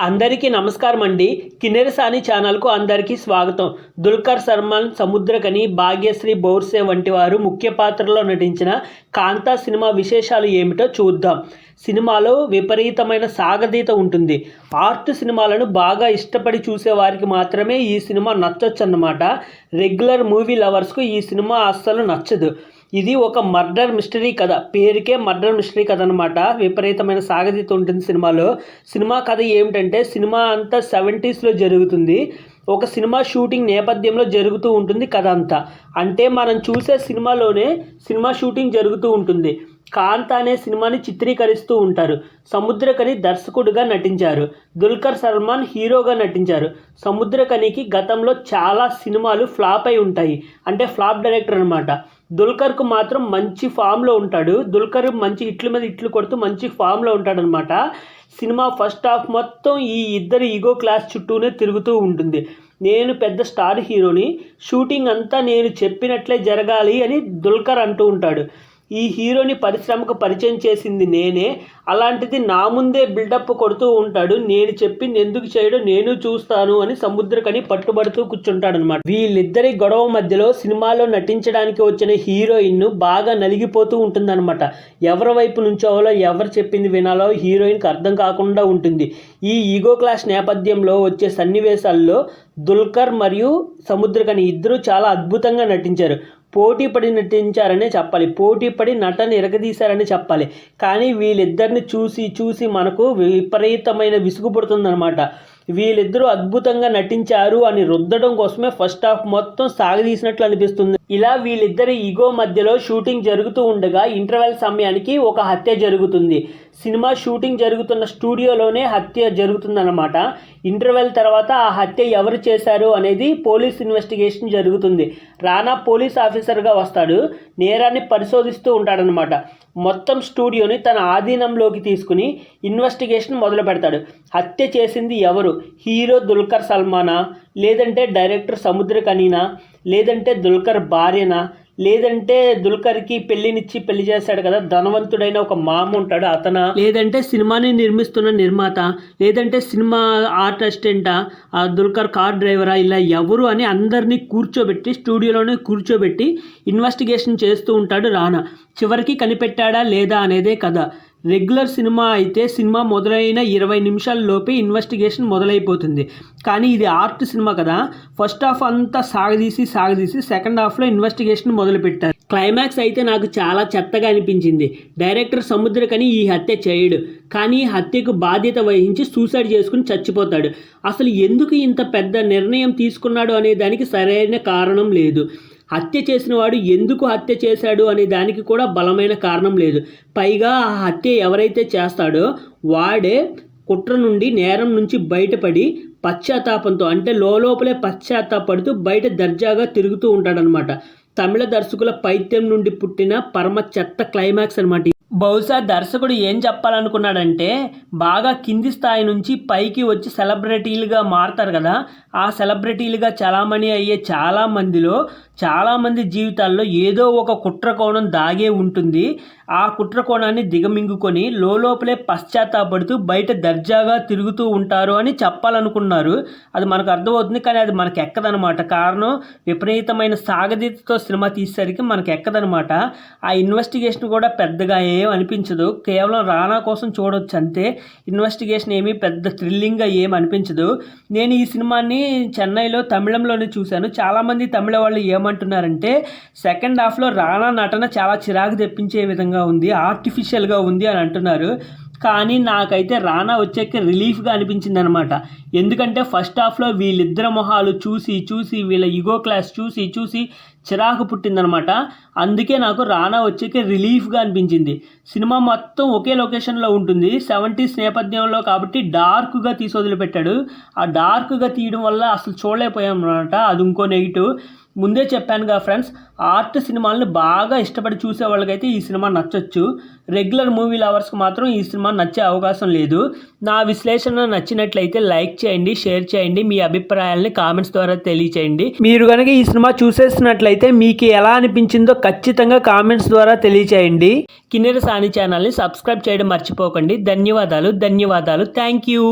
అందరికీ నమస్కారం అండి కిన్నెరసాని ఛానల్కు అందరికీ స్వాగతం. దుల్కర్ సల్మాన్ సముద్రకని భాగ్యశ్రీ బోర్సే వంటి వారు ముఖ్య పాత్రలో నటించిన కాంతా సినిమా విశేషాలు ఏమిటో చూద్దాం. సినిమాలో విపరీతమైన సాగదీత ఉంటుంది. ఆర్ట్ సినిమాలను బాగా ఇష్టపడి చూసేవారికి మాత్రమే ఈ సినిమా నచ్చొచ్చు అన్నమాట రెగ్యులర్ మూవీ లవర్స్కు ఈ సినిమా అస్సలు నచ్చదు. ఇది ఒక మర్డర్ మిస్టరీ కథ. పేరుకే మర్డర్ మిస్టరీ కథ అనమాట విపరీతమైన సాగతీత ఉంటుంది సినిమాలో. సినిమా కథ ఏమిటంటే సినిమా అంతా సెవెంటీస్లో జరుగుతుంది. ఒక సినిమా షూటింగ్ నేపథ్యంలో జరుగుతూ ఉంటుంది కథ అంతా. అంటే మనం చూసే సినిమాలోనే సినిమా షూటింగ్ జరుగుతూ ఉంటుంది. కాంత అనే సినిమాని చిత్రీకరిస్తూ ఉంటారు. సముద్రకని దర్శకుడిగా నటించారు. దుల్కర్ సల్మాన్ హీరోగా నటించారు. సముద్రకనికి గతంలో చాలా సినిమాలు ఫ్లాప్ అయి ఉంటాయి. అంటే ఫ్లాప్ డైరెక్టర్ అనమాట దుల్కర్కు మాత్రం మంచి ఫామ్లో ఉంటాడు. దుల్కర్ మంచి ఇట్ల మీద ఇట్లు కొడుతూ మంచి ఫామ్లో ఉంటాడనమాట సినిమా ఫస్ట్ హాఫ్ మొత్తం ఈ ఇద్దరు ఈగో క్లాస్ చుట్టూనే తిరుగుతూ ఉంటుంది. నేను పెద్ద స్టార్ హీరోని షూటింగ్ అంతా నేను చెప్పినట్లే జరగాలి అని దుల్కర్ అంటూ ఉంటాడు. ఈ హీరోని పరిశ్రమకు పరిచయం చేసింది నేనే. అలాంటిది నా ముందే బిల్డప్ కొడుతూ ఉంటాడు. నేను చెప్పింది ఎందుకు చేయడం నేను చూస్తాను అని సముద్రకని పట్టుబడుతూ కూర్చుంటాడనమాట వీళ్ళిద్దరి గొడవ మధ్యలో సినిమాలో నటించడానికి వచ్చిన హీరోయిన్ బాగా నలిగిపోతూ ఉంటుందన్నమాట. ఎవరి వైపు నుంచోవాలో ఎవరు చెప్పింది వినాలో హీరోయిన్కి అర్థం కాకుండా ఉంటుంది. ఈ ఈగో క్లాస్ నేపథ్యంలో వచ్చే సన్నివేశాల్లో దుల్కర్ మరియు సముద్రకని ఇద్దరూ చాలా అద్భుతంగా నటించారు. పోటీ పడి నటించారనే చెప్పాలి. పోటీ పడి నటన ఎరగదీశారని చెప్పాలి. కానీ వీళ్ళిద్దరిని చూసి చూసి మనకు విపరీతమైన విసుగు పుడుతుందన్నమాట. వీళ్ళిద్దరూ అద్భుతంగా నటించారు అని రుద్దడం కోసమే ఫస్ట్ హాఫ్ మొత్తం సాగదీసినట్లు అనిపిస్తుంది. ఇలా వీళ్ళిద్దరి ఈగో మధ్యలో షూటింగ్ జరుగుతూ ఉండగా ఇంటర్వెల్ సమయానికి ఒక హత్య జరుగుతుంది. సినిమా షూటింగ్ జరుగుతున్న స్టూడియోలోనే హత్య జరుగుతుందన్నమాట. ఇంటర్వెల్ తర్వాత ఆ హత్య ఎవరు చేశారు అనేది పోలీస్ ఇన్వెస్టిగేషన్ జరుగుతుంది. రానా పోలీస్ ఆఫీసర్గా వస్తాడు. నేరాన్ని పరిశోధిస్తూ ఉంటాడనమాట మొత్తం స్టూడియోని తన ఆధీనంలోకి తీసుకుని ఇన్వెస్టిగేషన్ మొదలు పెడతాడు. హత్య చేసింది ఎవరు? హీరో దుల్కర్ సల్మానా? లేదంటే డైరెక్టర్ సముద్ర కనీనా లేదంటే దుల్కర్ భార్యనా? లేదంటే దుల్కర్కి పెళ్ళినిచ్చి పెళ్ళి చేశాడు కదా ధనవంతుడైన ఒక మామ ఉంటాడు అతన? లేదంటే సినిమాని నిర్మిస్తున్న నిర్మాత లేదంటే సినిమా ఆర్ట్ అసిస్టెంటా ఆ దుల్కర్ కార్ డ్రైవరా? ఇలా ఎవరు అని అందరినీ కూర్చోబెట్టి స్టూడియోలోనే కూర్చోబెట్టి ఇన్వెస్టిగేషన్ చేస్తూ ఉంటాడు రానా. చివరికి కనిపెట్టాడా లేదా అనేదే కథ. రెగ్యులర్ సినిమా అయితే సినిమా మొదలైన ఇరవై నిమిషాల్లోపే ఇన్వెస్టిగేషన్ మొదలైపోతుంది. కానీ ఇది ఆర్ట్ సినిమా కదా. ఫస్ట్ హాఫ్ అంతా సాగదీసి సాగదీసి సెకండ్ హాఫ్లో ఇన్వెస్టిగేషన్ మొదలుపెట్టారు. క్లైమాక్స్ అయితే నాకు చాలా చెత్తగా అనిపించింది. డైరెక్టర్ సముద్రకని ఈ హత్య చేయడు. కానీ హత్యకు బాధ్యత వహించి సూసైడ్ చేసుకుని చచ్చిపోతాడు. అసలు ఎందుకు ఇంత పెద్ద నిర్ణయం తీసుకున్నాడు అనే దానికి సరైన కారణం లేదు. హత్య చేసిన వాడు ఎందుకు హత్య చేశాడు అనే దానికి కూడా బలమైన కారణం లేదు. పైగా ఆ హత్య ఎవరైతే చేస్తాడో వాడే కుట్ర నుండి నేరం నుంచి బయటపడి పశ్చాత్తాపంతో అంటే లోపలే పశ్చాత్తాపడుతూ బయట దర్జాగా తిరుగుతూ ఉంటాడనమాట తమిళ దర్శకుల పైత్యం నుండి పుట్టిన పరమ చెత్త క్లైమాక్స్ అనమాట బహుశా దర్శకుడు ఏం చెప్పాలనుకున్నాడంటే బాగా కింది స్థాయి నుంచి పైకి వచ్చి సెలబ్రిటీలుగా మారతారు కదా ఆ సెలబ్రిటీలుగా చలామణి అయ్యే చాలామందిలో చాలామంది జీవితాల్లో ఏదో ఒక కుట్ర కోణం దాగే ఉంటుంది. ఆ కుట్ర కోణాన్ని దిగమింగుకొని లోపలే పశ్చాత్తాపడుతూ బయట దర్జాగా తిరుగుతూ ఉంటారు అని చెప్పాలనుకున్నారు. అది మనకు అర్థమవుతుంది కానీ అది మనకు ఎక్కదనమాట కారణం విపరీతమైన సాగదీతతో సినిమా తీసేసరికి మనకు ఎక్కదనమాట ఆ ఇన్వెస్టిగేషన్ కూడా పెద్దగా ఏం అనిపించదు. కేవలం రానా కోసం చూడొచ్చు అంతే. ఇన్వెస్టిగేషన్ ఏమీ పెద్ద థ్రిల్లింగ్గా ఏం అనిపించదు. నేను ఈ సినిమాని చెన్నైలో తమిళంలోనే చూశాను. చాలామంది తమిళ వాళ్ళు ఏమంటున్నారంటే సెకండ్ హాఫ్లో రానా నటన చాలా చిరాకు తెప్పించే విధంగా ఉంది ఆర్టిఫిషియల్గా ఉంది అని అంటున్నారు. కానీ నాకైతే రానా వచ్చాక రిలీఫ్గా అనిపించింది అనమాట ఎందుకంటే ఫస్ట్ హాఫ్లో వీళ్ళిద్దరు మొహాలు చూసి చూసి వీళ్ళ ఇగో క్లాస్ చూసి చూసి చిరాకు పుట్టిందనమాట అందుకే నాకు రానా వచ్చాక రిలీఫ్గా అనిపించింది. సినిమా మొత్తం ఒకే లొకేషన్లో ఉంటుంది. సెవెంటీస్ నేపథ్యంలో కాబట్టి డార్క్గా తీసి వదిలిపెట్టాడు. ఆ డార్క్గా తీయడం వల్ల అసలు చూడలేకపోయాం అనమాట అది ఇంకో నెగిటివ్ ముందే చెప్పానుగా ఫ్రెండ్స్ ఆర్ట్ సినిమాలను బాగా ఇష్టపడి చూసే వాళ్ళకైతే ఈ సినిమా నచ్చొచ్చు. రెగ్యులర్ మూవీ లవర్స్కి మాత్రం ఈ సినిమా నచ్చే అవకాశం లేదు. నా విశ్లేషణ నచ్చినట్లయితే లైక్ చేయండి షేర్ చేయండి మీ అభిప్రాయాల్ని కామెంట్స్ ద్వారా తెలియచేయండి. మీరు కనుక ఈ సినిమా చూసేసినట్లయితే మీకు ఎలా అనిపించిందో ఖచ్చితంగా కామెంట్స్ ద్వారా తెలియచేయండి. కిన్నెర సాని ఛానల్ని సబ్స్క్రైబ్ చేయడం మర్చిపోకండి. ధన్యవాదాలు ధన్యవాదాలు. Thank you.